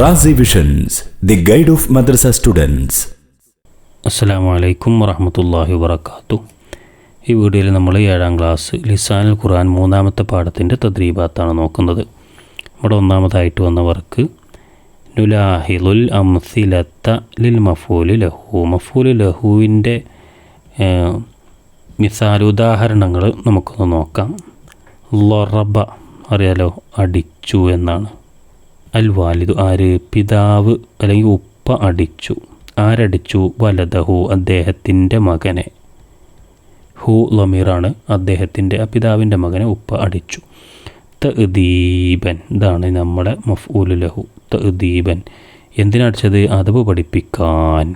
Razi visions the guide of madrasa students അസ്സലാമു അലൈക്കും വറഹമത്തല്ലാഹി വബർക്കാത്തു ഈ വീഡിയോയിൽ നമ്മൾ ഏഴാം ക്ലാസ് ലിസാനിൽ ഖുർആൻ മൂന്നാമത്തെ പാഠത്തിന്റെ തദ്രീബാത്താണ് നോക്കുന്നത്. നമ്മുടെ ഒന്നാമതായിട്ട് വന്ന വർക്ക് നുലാഹിലുൽ അംസിലത്ത ലിൽ മഫൂലി ലഹു. മഫൂലി ലഹുവിന്റെ മിസാൽ ഉദാഹരണങ്ങൾ നമുക്കൊന്ന് നോക്കാം. ലൊറബ അറിയാലോ? അടിച്ചു എന്നാണ്. അൽ വാലിദു ആര്? പിതാവ് അല്ലെങ്കിൽ ഉപ്പ അടിച്ചു. ആരടിച്ചു? വലതഹു അദ്ദേഹത്തിന്റെ മകനെ. ഹു ലമീറാണ് അദ്ദേഹത്തിന്റെ ആ പിതാവിന്റെ മകനെ ഉപ്പ അടിച്ചു. തഅദീബൻ ഇതാണ് നമ്മുടെ മഫ്ഊലു ലഹു. തഅദീബൻ എന്തിനടിച്ചത് അതവ് പഠിപ്പിക്കാൻ.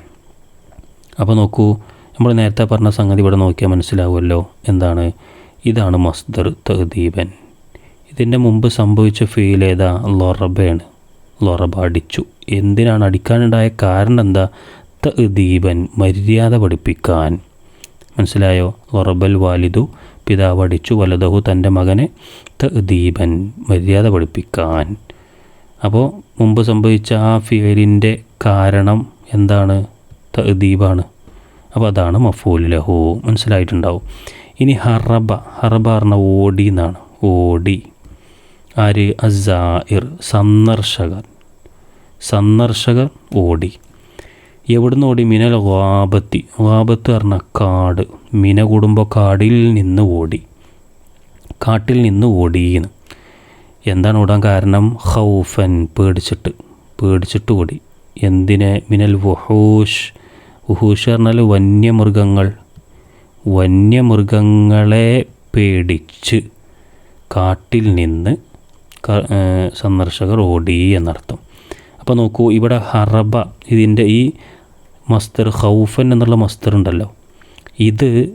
അപ്പോൾ നോക്കൂ നമ്മൾ നേരത്തെ പറഞ്ഞ സംഗതി ഇവിടെ നോക്കിയാൽ മനസ്സിലാവുമല്ലോ. എന്താണ്? ഇതാണ് മസ്ദർ തഹദീബൻ ഇതിന്റെ മുമ്പ് സംഭവിച്ച ഫീൽ ഏതാ? ലൊറബയാണ് ലൊറബ അടിച്ചു. എന്തിനാണ് അടിക്കാനുണ്ടായ കാരണം എന്താ? ത ദീപൻ മര്യാദ പഠിപ്പിക്കാൻ. മനസ്സിലായോ? ലൊറബൽ വാലിദു പിതാവ് അടിച്ചു വലതഹു തന്റെ മകനെ ത ദീപൻ മര്യാദ പഠിപ്പിക്കാൻ. അപ്പോൾ മുമ്പ് സംഭവിച്ച ആ ഫിയലിന്റെ കാരണം എന്താണ്? തഹദീബാണ് അപ്പോൾ അതാണ് മഫൂൽ ലഹു. മനസ്സിലായിട്ടുണ്ടാവും. ഇനി ഹറബ ഹറബ പറഞ്ഞ ഓടി എന്നാണ്. ഓടി. ആര് അസായിർ സന്ദർശകർ. സന്ദർശകർ ഓടി. എവിടുന്ന് ഓടി? മിനൽ വാപത്തി വാപത്ത് പറഞ്ഞ കാട്. മിന കൂടുമ്പോൾ കാടിൽ നിന്ന് ഓടി. കാട്ടിൽ നിന്ന് ഓടിയെന്ന്. എന്താണ് ഓടാൻ കാരണം? ഹൗഫൻ പേടിച്ചിട്ട്. പേടിച്ചിട്ട് ഓടി. എന്തിനെ? മിനൽ വഹൂഷ്. വഹൂഷ് പറഞ്ഞാൽ വന്യമൃഗങ്ങൾ. വന്യമൃഗങ്ങളെ പേടിച്ച് കാട്ടിൽ നിന്ന് സന്ദർശകർ ഓടി എന്നർത്ഥം. അപ്പോൾ നോക്കൂ ഇവിടെ ഹറബ ഇതിന്റെ ഈ മസ്തർ ഹൗഫൻ എന്നുള്ള മസ്തർ ഉണ്ടല്ലോ. ഇത്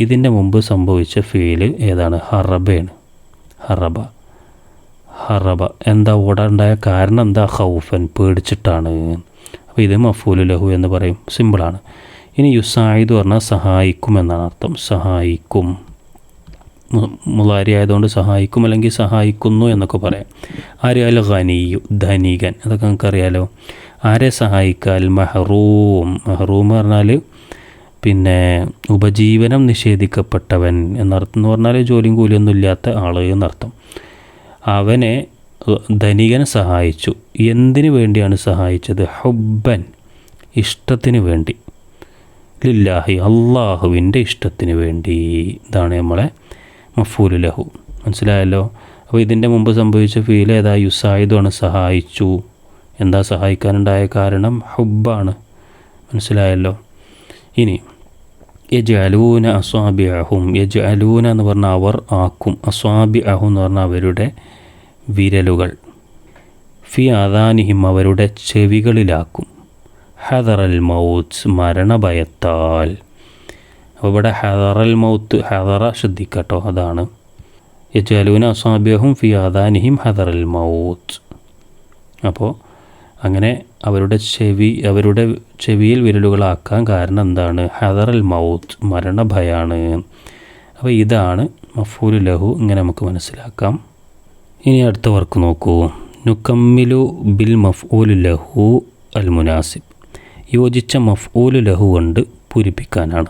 ഇതിന്റെ മുമ്പ് സംഭവിച്ച ഫീൽ ഏതാണ്? ഹറബയാണ്. ഹറബ. ഹറബ. എന്താ ഓടാണ്ടായ കാരണം? എന്താ ഹൗഫൻ പേടിച്ചിട്ടാണ്? അപ്പോൾ ഇത് മഫൂലു ലഹു എന്ന് പറയും. സിമ്പിളാണ്. ഇനി യുസായിദ് പറഞ്ഞാൽ സഹായിക്കും എന്നാണ് അർത്ഥം. സഹായിക്കും. മുളാരി ആയതുകൊണ്ട് സഹായിക്കും അല്ലെങ്കിൽ സഹായിക്കുന്നു എന്നൊക്കെ പറയാം. ആരെയാലും ഖനിയു ധനികൻ. അതൊക്കെ നമുക്കറിയാലോ. ആരെ സഹായിക്കാൽ? മെഹറൂം. മെഹറൂം പറഞ്ഞാൽ പിന്നെ ഉപജീവനം നിഷേധിക്കപ്പെട്ടവൻ എന്നർത്ഥം എന്ന് പറഞ്ഞാൽ ജോലിയും കൂലിയൊന്നും ഇല്ലാത്ത ആൾ എന്നർത്ഥം. അവനെ ധനികൻ സഹായിച്ചു. എന്തിനു വേണ്ടിയാണ് സഹായിച്ചത്? ഹബ്ബൻ ഇഷ്ടത്തിന് വേണ്ടി. ലില്ലാഹി അള്ളാഹുവിന്റെ ഇഷ്ടത്തിന് വേണ്ടി. ഇതാണ് നമ്മളെ മഫൂലു ലഹു. മനസ്സിലായല്ലോ? അപ്പോൾ ഇതിന്റെ മുമ്പ് സംഭവിച്ച ഫീൽ ഏതാ? യുസായുധമാണ് സഹായിച്ചു. എന്താ സഹായിക്കാനുണ്ടായ കാരണം? ഹുബ്ബാണ്. മനസ്സിലായല്ലോ? ഇനി യജ് അസ്വാബി അഹും യജ് അലൂന എന്ന് പറഞ്ഞാൽ അവർ ആക്കും. അസ്വാബി അഹു എന്ന് പറഞ്ഞാൽ അവരുടെ വിരലുകൾ. ഫി അദാനിഹിം അവരുടെ ചെവികളിലാക്കും. ഹദറൽ മൗത്ത് മരണഭയത്താൽ. അപ്പോൾ ഇവിടെ ഹദറൽ മൗത്ത് ഹദറ ശ്രദ്ധിക്കട്ടോ അതാണ്. യജാലൂന അസാബ്യഹും ഫിയാദാനിഹിം ഹദറൽ മൗത്ത്. അപ്പോൾ അങ്ങനെ അവരുടെ ചെവി അവരുടെ ചെവിയിൽ വിരലുകളാക്കാൻ കാരണം എന്താണ്? ഹദറൽ മൗത്ത് മരണഭയാണ്. അപ്പോൾ ഇതാണ് മഫൂലു ലഹു ഇങ്ങനെ നമുക്ക് മനസ്സിലാക്കാം. ഇനി അടുത്ത വർക്ക് നോക്കൂ. നുക്കമ്മിലു ബിൽ മഫ്ഊലു ലഹു അൽ മുനാസിബ്. യോജിച്ച മഫ്ഊലു ലഹു കൊണ്ട് പൂരിപ്പിക്കാനാണ്.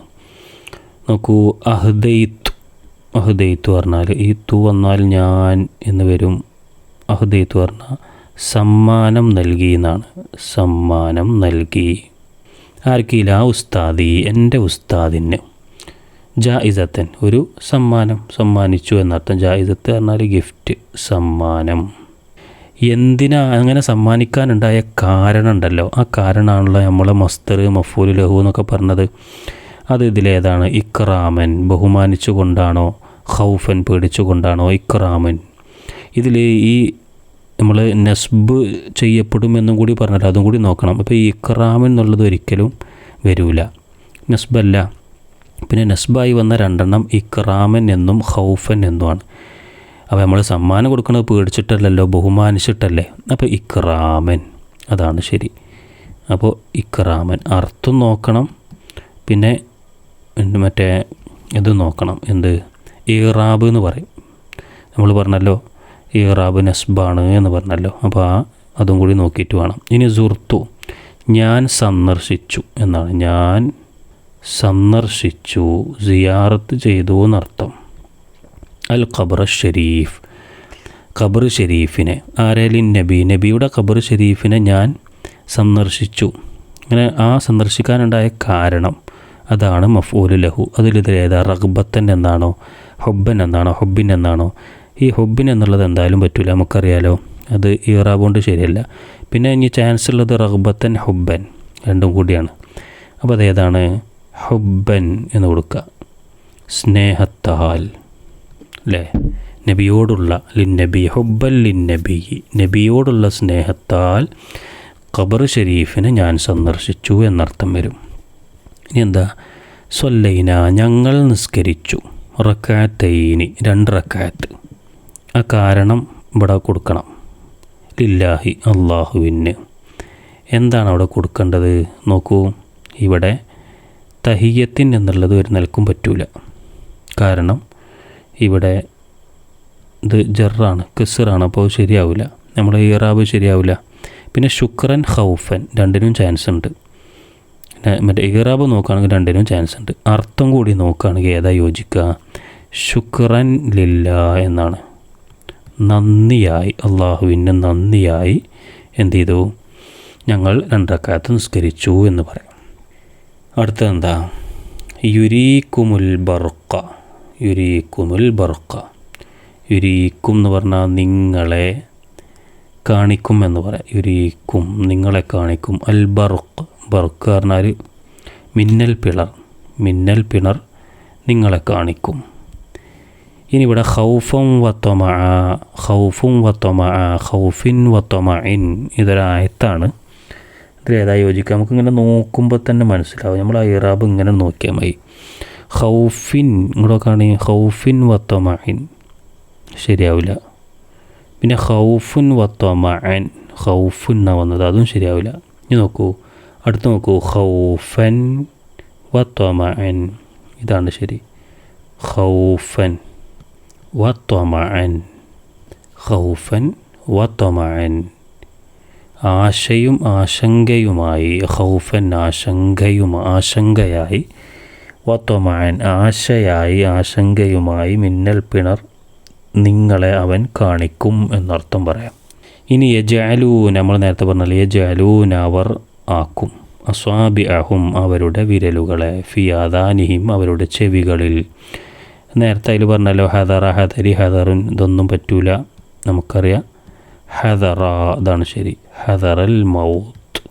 നോക്കൂ അഹ്ദയിത്ത് അഹ്ദയിത്ത് പറഞ്ഞാൽ ഈ തു വന്നാൽ ഞാൻ എന്ന് വരും. അഹ്ദയിത്ത് പറഞ്ഞാൽ സമ്മാനം നൽകി എന്നാണ്. സമ്മാനം നൽകി. ആർക്കില്ല ഉസ്താദി എന്റെ ഉസ്താദിന് ജായിസത്തൻ ഒരു സമ്മാനം സമ്മാനിച്ചു എന്നർത്ഥം. ജായിസത്ത് പറഞ്ഞാൽ ഗിഫ്റ്റ് സമ്മാനം. എന്തിനാ അങ്ങനെ സമ്മാനിക്കാനുണ്ടായ കാരണം ഉണ്ടല്ലോ. ആ കാരണമാണല്ലോ നമ്മളെ മസ്തർ മഫൂൽ ലഹു എന്നൊക്കെ പറഞ്ഞത്. അത് ഇതിലേതാണ്. ഇക്റാമൻ ബഹുമാനിച്ചു കൊണ്ടാണോ ഹൗഫൻ പേടിച്ചു കൊണ്ടാണോ ഇക്റാമൻ ഇതിൽ ഈ നമ്മൾ നസ്ബ് ചെയ്യപ്പെടുമെന്നും കൂടി പറഞ്ഞല്ലോ അതും കൂടി നോക്കണം. അപ്പോൾ ഈ ഇക്റാമൻ എന്നുള്ളത് ഒരിക്കലും വരൂല. നസ്ബല്ല. പിന്നെ നസ്ബായി വന്ന രണ്ടെണ്ണം ഇക്റാമൻ എന്നും ഹൗഫൻ എന്നുമാണ്. അപ്പോൾ നമ്മൾ സമ്മാനം കൊടുക്കുന്നത് പേടിച്ചിട്ടല്ലല്ലോ ബഹുമാനിച്ചിട്ടല്ലേ? അപ്പോൾ ഇക്റാമൻ അതാണ് ശരി. അപ്പോൾ ഇക്റാമൻ അർത്ഥം നോക്കണം. പിന്നെ മറ്റേ ഇത് നോക്കണം. എന്ത്? ഈറാബ് എന്ന് പറയും. നമ്മൾ പറഞ്ഞല്ലോ ഈറാബ് നസ്ബാണ് എന്ന് പറഞ്ഞല്ലോ. അപ്പോൾ ആ അതും കൂടി നോക്കിയിട്ട് വേണം. ഇനി സുർത്തു ഞാൻ സന്ദർശിച്ചു എന്നാണ്. ഞാൻ സന്ദർശിച്ചു സിയാറത്ത് ചെയ്തു എന്നർത്ഥം. അൽ ഖബർ ഷെരീഫ്. ഖബർ ഷെരീഫിനെ ആരേലിൻ നബി. നബിയുടെ ഖബർ ഷെരീഫിനെ ഞാൻ സന്ദർശിച്ചു. അങ്ങനെ ആ സന്ദർശിക്കാനുണ്ടായ കാരണം അതാണ് മഫൂൽ ലഹു. അതിലിത് ഏതാ റഗ്ബത്തൻ എന്നാണോ ഹൊബ്ബൻ എന്നാണോ ഹൊബിൻ എന്നാണോ? ഈ ഹൊബിൻ എന്നുള്ളത് എന്തായാലും പറ്റില്ല നമുക്കറിയാലോ. അത് ഈറാബ് കൊണ്ട് ശരിയല്ല. പിന്നെ ഇനി ചാൻസ് ഉള്ളത് റഗ്ബത്തൻ ഹുബ്ബൻ രണ്ടും കൂടിയാണ്. അപ്പോൾ അതേതാണ് ഹുബ്ബൻ എന്ന് കൊടുക്കുക. സ്നേഹത്താൽ. അല്ലേ നബിയോടുള്ള ലിന്നബി ലിൻ ലിന്നബി. നബിയോടുള്ള സ്നേഹത്താൽ ഖബർ ഷെരീഫിനെ ഞാൻ സന്ദർശിച്ചു എന്നർത്ഥം വരും. ഇനി എന്താ സൊല്ലൈന ഞങ്ങൾ നിസ്കരിച്ചു. റക്കാത്തൈനി രണ്ട് റക്കാത്ത്. ആ കാരണം ഇവിടെ കൊടുക്കണം. ലില്ലാഹി അള്ളാഹുവിന് എന്താണ് അവിടെ കൊടുക്കേണ്ടത്? നോക്കൂ. ഇവിടെ തഹിയത്തിൻ എന്നുള്ളത് ഒരു നിലക്കും പറ്റൂല. കാരണം ഇവിടെ ഇത് ജറാണ് കിസറാണ് അപ്പോൾ ശരിയാവില്ല. നമ്മുടെ ഇറാബ് ശരിയാവില്ല. പിന്നെ ശുക്രൻ ഹൗഫൻ രണ്ടിനും ചാൻസ് ഉണ്ട്. മറ്റേ ഇഹ്റാബ് നോക്കുകയാണെങ്കിൽ രണ്ടിനും ചാൻസ് ഉണ്ട്. അർത്ഥം കൂടി നോക്കുകയാണെങ്കിൽ ഏതാ യോജിക്കുക? ശുക്രൻ ലില്ല എന്നാണ്. നന്ദിയായി അള്ളാഹുവിന് നന്ദിയായി എന്ത് ചെയ്തു? ഞങ്ങൾ രണ്ടക്കാലത്ത് നിസ്കരിച്ചു എന്ന് പറയാം. അടുത്തത് എന്താ? യുരീക്കുമുൽ ബർക്ക യുരീക്കുമുൽ ബർക്ക യുരീക്കും എന്ന് പറഞ്ഞാൽ നിങ്ങളെ കാണിക്കും എന്ന് പറയാം. യുരീക്കും നിങ്ങളെ കാണിക്കും. അൽ ബർക്ക് ബർക്ക് പറഞ്ഞാൽ മിന്നൽ പിളർ മിന്നൽ പിണർ നിങ്ങളെ കാണിക്കും. ഇനി ഇവിടെ ഹൗഫും വത്തൊമ ഹൗഫും വത്തൊമ ഹൗഫിൻ വത്തൊമ ഇൻ ഇതൊരായത്താണ് ഇതിലേതായി യോജിക്കുക? നമുക്കിങ്ങനെ നോക്കുമ്പോൾ തന്നെ മനസ്സിലാവും. നമ്മൾ ഐറാബ് ഇങ്ങനെ നോക്കിയാൽ മതി. ഹൗഫിൻ ഇങ്ങോട്ടൊക്കെ ആണെങ്കിൽ ഹൗഫിൻ വത്തൊമ ഇൻ ശരിയാവില്ല. പിന്നെ ഹൗഫുൻ വത്തൊമഅൻ ഹൗഫുൻ എന്നാണ് വന്നത്. അതും ശരിയാവില്ല. ഇനി നോക്കൂ. അടുത്ത് നോക്കൂ. ഹൗഫൻ വത്തൊമഅൻ ഇതാണ് ശരി. ഹൗഫൻ ഖൗഫൻ ഹൗഫൻ വത്തൊമഅൻ ആശയും ആശങ്കയുമായി ഹൗഫൻ ആശങ്കയും ആശങ്കയായി വത്തൊമഅൻ ആശയായി ആശങ്കയുമായി മിന്നൽ പിണർ നിങ്ങളെ അവൻ കാണിക്കും എന്നർത്ഥം പറയാം. ഇനി യജാലൂൻ നമ്മൾ നേരത്തെ പറഞ്ഞാൽ യജാലൂൻ അവർ ആക്കും. അസ്വാബി അഹും അവരുടെ വിരലുകളെ ഫിയാദാനിഹിം അവരുടെ ചെവികളിൽ. നേരത്തെ അതിൽ പറഞ്ഞല്ലോ ഹദറ ഹദരി ഹദറുൻ ഇതൊന്നും പറ്റൂല. നമുക്കറിയാം ഹദറ അതാണ് ശരി. ഹദറൽ മൗത്ത്.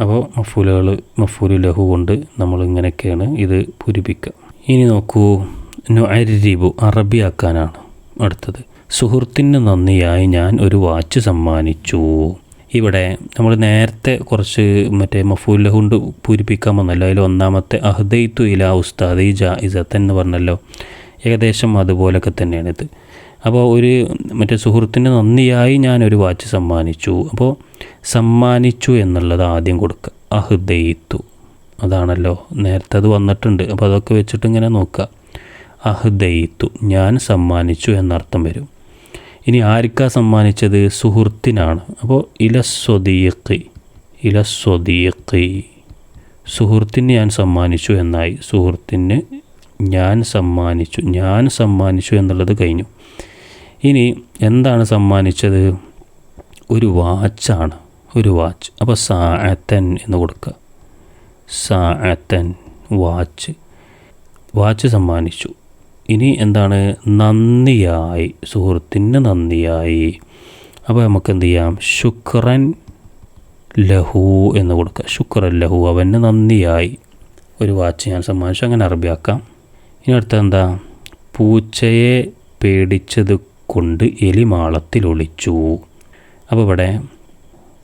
അപ്പോൾ മഫൂലുകൾ മഫൂലു ലഹു കൊണ്ട് നമ്മളിങ്ങനെയൊക്കെയാണ് ഇത് പൂരിപ്പിക്കുക. ഇനി നോക്കൂ നുഅരിബു അറബിയാക്കാനാണ് അടുത്തത്. സുഹൃത്തിന് നന്ദിയായി ഞാൻ ഒരു വാച്ച് സമ്മാനിച്ചു. ഇവിടെ നമ്മൾ നേരത്തെ കുറച്ച് മറ്റേ മഫൂല കൊണ്ട് പൂരിപ്പിക്കാൻ വന്നല്ലോ. അതിൽ ഒന്നാമത്തെ അഹ്ദൈത്തു ഇല ഉസ്താദി ജായിസത്ത് എന്ന് പറഞ്ഞല്ലോ. ഏകദേശം അതുപോലൊക്കെ തന്നെയാണ് ഇത് അപ്പോൾ ഒരു മറ്റേ സുഹൃത്തിന് നന്ദിയായി ഞാനൊരു വാച്ച് സമ്മാനിച്ചു. അപ്പോൾ സമ്മാനിച്ചു എന്നുള്ളത് ആദ്യം കൊടുക്കുക. അഹ്ദൈത്തു അതാണല്ലോ. നേരത്തെ അത് വന്നിട്ടുണ്ട്. അപ്പോൾ അതൊക്കെ വെച്ചിട്ട് ഇങ്ങനെ നോക്കുക. അഹ്ദൈത്തു ഞാൻ സമ്മാനിച്ചു എന്നർത്ഥം വരും. ഇനി ആർക്കാ സമ്മാനിച്ചത്? സുഹൃത്തിനാണ്. അപ്പോൾ ഇലസ്വദീഖി ഇലസ്വദീഖി സുഹൃത്തിന് ഞാൻ സമ്മാനിച്ചു എന്നായി. സുഹൃത്തിന് ഞാൻ സമ്മാനിച്ചു ഞാൻ സമ്മാനിച്ചു എന്നുള്ളത് കഴിഞ്ഞു. ഇനി എന്താണ് സമ്മാനിച്ചത്? ഒരു വാച്ചാണ്. ഒരു വാച്ച്. അപ്പോൾ സാഅത്തൻ എന്ന് കൊടുക്കുക. സാഅത്തൻ വാച്ച്. വാച്ച് സമ്മാനിച്ചു. ഇനി എന്താണ്? നന്ദിയായി. സുഹൃത്തിന് നന്ദിയായി. അപ്പോൾ നമുക്ക് എന്ത് ചെയ്യാം ശുക്രൻ ലഹു എന്ന് കൊടുക്കുക ശുക്രൻ ലഹു അവന് നന്ദിയായി. ഒരു വാച്ച് ഞാൻ സമ്മാനിച്ചു. അങ്ങനെ അറബിയാക്കാം. ഇനി അടുത്ത എന്താ? പൂച്ചയെ പേടിച്ചത് കൊണ്ട് എലി മാളത്തിൽ ഒളിച്ചു. അപ്പോൾ ഇവിടെ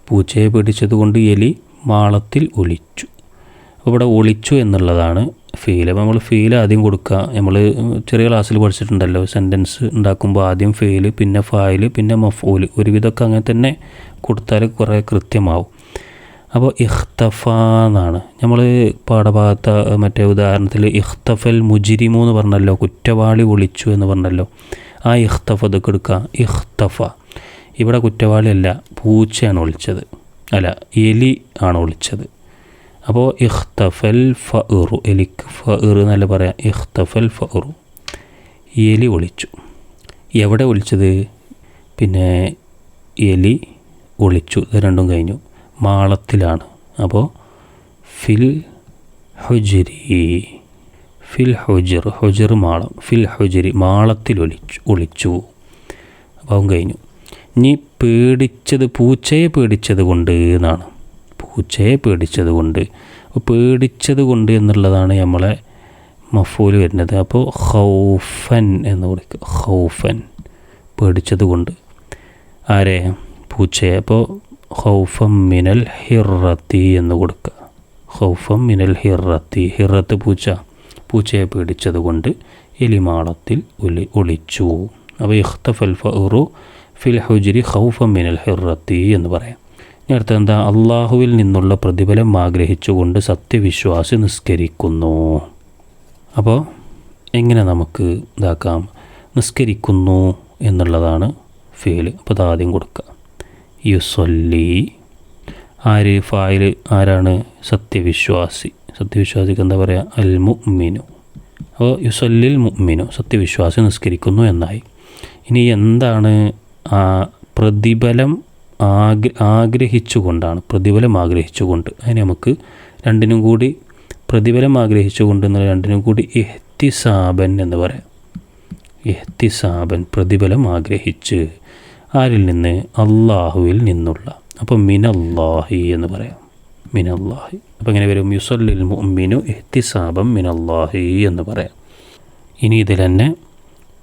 പൂച്ചയെ പേടിച്ചത് കൊണ്ട് എലി മാളത്തിൽ ഒളിച്ചു. അപ്പോൾ ഇവിടെ ഒളിച്ചു എന്നുള്ളതാണ് ഫീൽ അപ്പോൾ നമ്മൾ ഫീൽ ആദ്യം കൊടുക്കുക നമ്മൾ ചെറിയ ക്ലാസ്സിൽ പഠിച്ചിട്ടുണ്ടല്ലോ സെന്റൻസ് ഉണ്ടാക്കുമ്പോൾ ആദ്യം ഫെയിൽ പിന്നെ ഫായിൽ പിന്നെ മഫൂൽ ഒരുവിധമൊക്കെ അങ്ങനെ തന്നെ കൊടുത്താൽ കുറേ കൃത്യമാവും. അപ്പോൾ ഇഖ്തഫ എന്നാണ്. നമ്മൾ പാഠഭാഗത്ത് മറ്റേ ഉദാഹരണത്തിൽ ഇഖ്തഫൽ മുജിരിമു എന്ന് പറഞ്ഞല്ലോ കുറ്റവാളി ഒളിച്ചു എന്ന് പറഞ്ഞല്ലോ. ആ ഇഖ്തഫ ഇതൊക്കെ എടുക്കുക ഇഖ്തഫ. ഇവിടെ കുറ്റവാളിയല്ല പൂച്ചയാണ് ഒളിച്ചത് അല്ല എലി ആണ് ഒളിച്ചത് അപ്പോൾ ഇഖ്തഫൽ ഫറു എലിക്ക് ഫറു എന്നല്ല പറയാം? ഇഖ്തഫൽ ഫറു എലി ഒളിച്ചു. എവിടെ ഒളിച്ചത്? പിന്നെ എലി ഒളിച്ചു. ഇത് രണ്ടും കഴിഞ്ഞു. മാളത്തിലാണ്. അപ്പോൾ ഫിൽ ഹുജരി ഫിൽ ഹുജർ ഹുജർ മാളം ഫിൽ ഹുജരി മാളത്തിൽ ഒളിച്ചു ഒളിച്ചു. അപ്പം കഴിഞ്ഞു. ഇനി പേടിച്ചത് പൂച്ചയെ പേടിച്ചത് കൊണ്ട് എന്നാണ്? പൂച്ചയെ പേടിച്ചത് കൊണ്ട് പേടിച്ചത് കൊണ്ട് എന്നുള്ളതാണ് നമ്മളെ മഫൂൽ വരുന്നത്. അപ്പോൾ ഹൗഫൻ എന്ന് വിളിക്കുക. ഹൗഫൻ പേടിച്ചത് കൊണ്ട് ആരെ? പൂച്ചയെ. അപ്പോൾ ഹൗഫം മിനൽ ഹിറത്തി എന്ന് കൊടുക്കുക. ഹൗഫം മിനൽ ഹിറത്തി. ഹിറത്ത് പൂച്ച. പൂച്ചയെ പേടിച്ചത് കൊണ്ട് എലിമാളത്തിൽ ഒലി ഒളിച്ചു. അപ്പോൾ ഇഖ്തഫൽ ഫറു ഫിൽ ഹുജിരി ഹൗഫം മിനൽ ഹിറത്തി എന്ന് പറയാം. അടുത്ത എന്താ അള്ളാഹുവിൽ നിന്നുള്ള പ്രതിഫലം ആഗ്രഹിച്ചുകൊണ്ട് സത്യവിശ്വാസി നിസ്കരിക്കുന്നു. അപ്പോൾ എങ്ങനെ നമുക്ക് ഇതാക്കാം? നിസ്കരിക്കുന്നു എന്നുള്ളതാണ് ഫീൽ. അപ്പോൾ അതാദ്യം കൊടുക്കുക യുസൊല്ലി ആര്? ഫായിൽ ആരാണ്? സത്യവിശ്വാസി. സത്യവിശ്വാസിക്ക് എന്താ പറയുക അൽ മുഅ്മിനു അപ്പോൾ യുസല്ലിൽ മുഅ്മിനു. സത്യവിശ്വാസി നിസ്കരിക്കുന്നു എന്നായി. ഇനി എന്താണ് പ്രതിഫലം ആഗ്ര ആഗ്രഹിച്ചുകൊണ്ടാണ് പ്രതിഫലം ആഗ്രഹിച്ചുകൊണ്ട്. അതിന് നമുക്ക് രണ്ടിനും കൂടി പ്രതിഫലം ആഗ്രഹിച്ചുകൊണ്ട് എന്നുള്ള രണ്ടിനും കൂടി എഹ്തിസാബൻ എന്ന് പറയാം. എഹ്തിസാബൻ പ്രതിഫലം ആഗ്രഹിച്ച് ആരിൽ നിന്ന്? അള്ളാഹുവിൽ നിന്നുള്ള. അപ്പം മിനല്ലാഹി എന്ന് പറയാം. മിനല്ലാഹി. അപ്പം ഇങ്ങനെ വരും? യുസല്ലിൽ മുഅ്മിനു എഹ്തിസാബം മിനല്ലാഹി എന്ന് പറയാം. ഇനി ഇതിൽ തന്നെ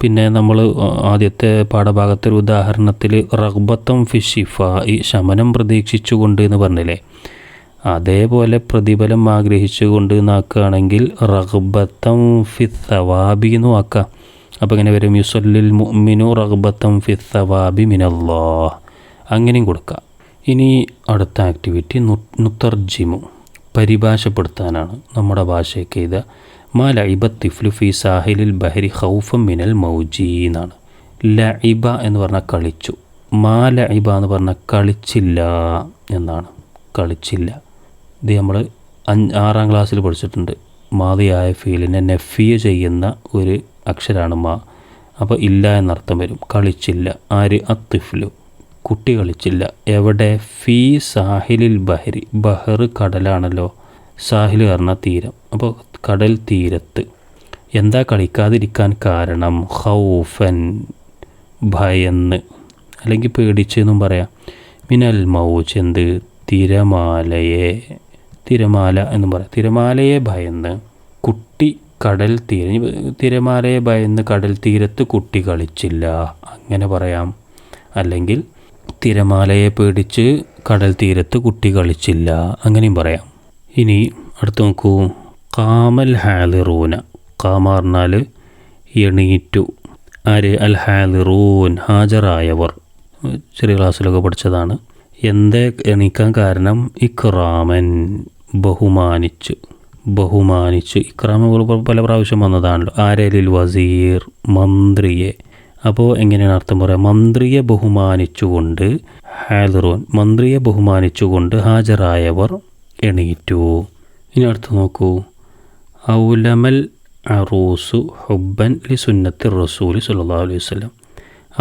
പിന്നെ നമ്മൾ ആദ്യത്തെ പാഠഭാഗത്തെ ഉദാഹരണത്തിൽ റഗ്ബത്തം ഫിഷിഫ ഈ ശമനം പ്രതീക്ഷിച്ചുകൊണ്ട് എന്ന് പറഞ്ഞില്ലേ? അതേപോലെ പ്രതിഫലം ആഗ്രഹിച്ചുകൊണ്ട് എന്നാക്കുകയാണെങ്കിൽ റഗ്ബത്തം ഫി ഫിസവാബി എന്ന് ആക്കാം. അപ്പോൾ ഇങ്ങനെ വരും? യുസല്ലിൽ മുഅ്മിനു റഗ്ബത്തം ഫിസവാബി മിനല്ലാ അങ്ങനെയും കൊടുക്കാം. ഇനി അടുത്ത ആക്ടിവിറ്റി നുത്തർജിമു പരിഭാഷപ്പെടുത്താനാണ് നമ്മുടെ ഭാഷയ്ക്ക് ഇത് മാ ലൈബ തിഫ്ലു ഫി സാഹിലിൽ ബഹരി ഖൗഫം മിനൽ മൗജി എന്നാണ് ലൈബ എന്ന് പറഞ്ഞാൽ കളിച്ചു. മാ ലൈബ എന്ന് പറഞ്ഞാൽ കളിച്ചില്ല എന്നാണ്. കളിച്ചില്ല. ഇത് നമ്മൾ അഞ്ച് ആറാം ക്ലാസ്സിൽ പഠിച്ചിട്ടുണ്ട്. മാതിയായ ഫീലിനെ നെഫിയ ചെയ്യുന്ന ഒരു അക്ഷരമാണ് മാ. അപ്പോൾ ഇല്ല എന്നർത്ഥം വരും. കളിച്ചില്ല. ആര്? അത്തിഫ്ലു. കുട്ടി കളിച്ചില്ല. എവിടെ? ഫീ സാഹിലിൽ ബഹരി. ബഹർ കടലാണല്ലോ. സാഹിൽ പറഞ്ഞ തീരം. അപ്പോൾ കടൽ തീരത്ത്. എന്താ കളിക്കാതിരിക്കാൻ കാരണം? ഹൗഫൻ ഭയന്ന്. അല്ലെങ്കിൽ പേടിച്ചെന്നും പറയാം. മിനൽ മൗജ് എന്ത്? തിരമാലയെ തിരമാല എന്നും പറയാം. തിരമാലയെ ഭയന്ന്. കുട്ടി കടൽ തീര തിരമാലയെ ഭയന്ന് കടൽ തീരത്ത് കുട്ടി കളിച്ചില്ല. അങ്ങനെ പറയാം. അല്ലെങ്കിൽ തിരമാലയെ പേടിച്ച് കടൽ തീരത്ത് കുട്ടി കളിച്ചില്ല. അങ്ങനെയും പറയാം. ഇനി അടുത്ത് നോക്കൂ. കാമൽ ഹാലിറൂന കാമ പറഞ്ഞാൽ എണീറ്റു. ആര്? അൽ ഹാലിറൂൻ ഹാജറായവർ ചെറിയ ക്ലാസ്സിലൊക്കെ പഠിച്ചതാണ്. എന്തേ എണീക്കാൻ കാരണം? ഇക്റാമൻ ബഹുമാനിച്ച്. ബഹുമാനിച്ച്. ഇക്രാമ പല പ്രാവശ്യം വന്നതാണല്ലോ. ആരലിൽ വസീർ മന്ത്രിയെ. അപ്പോൾ എങ്ങനെയാണ് അർത്ഥം പറയുക മന്ത്രിയെ ബഹുമാനിച്ചുകൊണ്ട് ഹാദറോൻ മന്ത്രിയെ ബഹുമാനിച്ചുകൊണ്ട് ഹാജരായവർ എണീറ്റു. ഇനി അടുത്ത് നോക്കൂ. ഔലമൽ അറൂസു ഹുബൻ ലി സുന്നത്തി റസൂലി സല്ലാ അലൈഹി വസ്ലം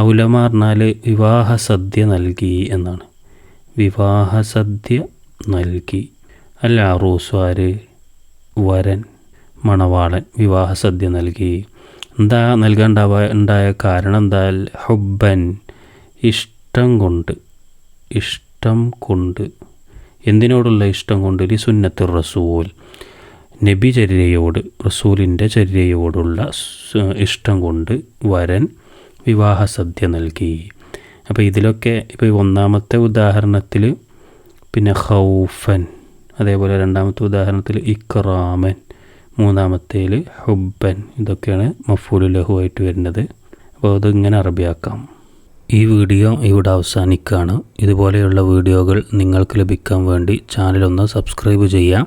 ഔലമ പറഞ്ഞാൽ വിവാഹ സദ്യ നൽകി എന്നാണ്. വിവാഹ സദ്യ നൽകി. അല്ല അറൂസു ആര്? വരൻ മണവാളൻ വിവാഹ സദ്യ നൽകി. എന്താ നൽകാണ്ടാവ ഉണ്ടായ കാരണം എന്താ? ഹുബൻ ഇഷ്ടം കൊണ്ട് ഇഷ്ടം കൊണ്ട്. എന്തിനോടുള്ള ഇഷ്ടം കൊണ്ട്? ലി സുന്നത്ത് റസൂൽ. നബി ചര്യയോട് റസൂലിന്റെ ചര്യയോടുള്ള ഇഷ്ടം കൊണ്ട് വരൻ വിവാഹ സദ്യ നൽകി. അപ്പോൾ ഇതിലൊക്കെ ഇപ്പോൾ ഒന്നാമത്തെ ഉദാഹരണത്തിൽ പിന്നെ ഹൗഫൻ അതേപോലെ രണ്ടാമത്തെ ഉദാഹരണത്തിൽ ഇക്റാമൻ മൂന്നാമത്തേൽ ഹുബൻ ഇതൊക്കെയാണ് മഫൂലു ലഹുവായിട്ട് വരുന്നത്. അപ്പോൾ അതിങ്ങനെ അറബിയാക്കാം. ഈ വീഡിയോ ഇവിടെ അവസാനിക്കുകയാണ് ഇതുപോലെയുള്ള വീഡിയോകൾ നിങ്ങൾക്ക് ലഭിക്കാൻ വേണ്ടി ചാനലൊന്ന് സബ്സ്ക്രൈബ് ചെയ്യാം